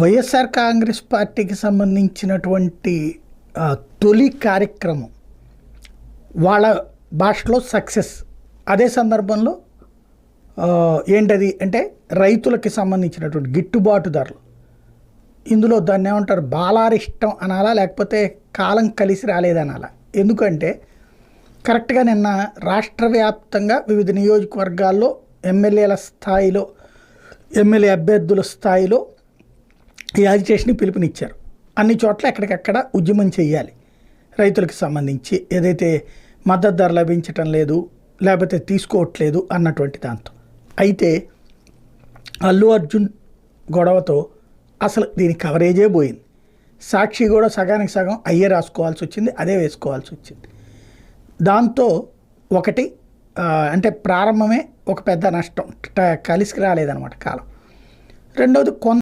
వైఎస్ఆర్ కాంగ్రెస్ పార్టీకి సంబంధించినటువంటి తొలి కార్యక్రమం వాళ్ళ భాషలో సక్సెస్. అదే సందర్భంలో ఏంటది అంటే రైతులకి సంబంధించినటువంటి గిట్టుబాటు ధరలు ఇందులో దాన్ని ఏమంటారు? బాలారిష్టం అనాలా లేకపోతే కాలం కలిసి రాలేదనాలా? ఎందుకంటే కరెక్ట్గా నిన్న రాష్ట్ర వ్యాప్తంగా వివిధ నియోజకవర్గాల్లో ఎమ్మెల్యేల స్థాయిలో ఎమ్మెల్యే అభ్యర్థుల స్థాయిలో ఈ యాజిటేషన్కి పిలుపునిచ్చారు. అన్ని చోట్ల ఎక్కడికక్కడ ఉద్యమం చేయాలి. రైతులకు సంబంధించి ఏదైతే మద్దతు ధర లభించటం లేదు లేకపోతే తీసుకోవట్లేదు అన్నటువంటి దాంతో. అయితే అల్లు అర్జున్ గొడవతో అసలు దీని కవరేజే పోయింది. సాక్షి కూడా సగానికి సగం అయ్యే రాసుకోవాల్సి వచ్చింది అదే వేసుకోవాల్సి వచ్చింది. దాంతో ఒకటి అంటే ప్రారంభమే ఒక పెద్ద నష్టం ట- కలిసి రాలేదన్నమాట కాలం. రెండవది కొంత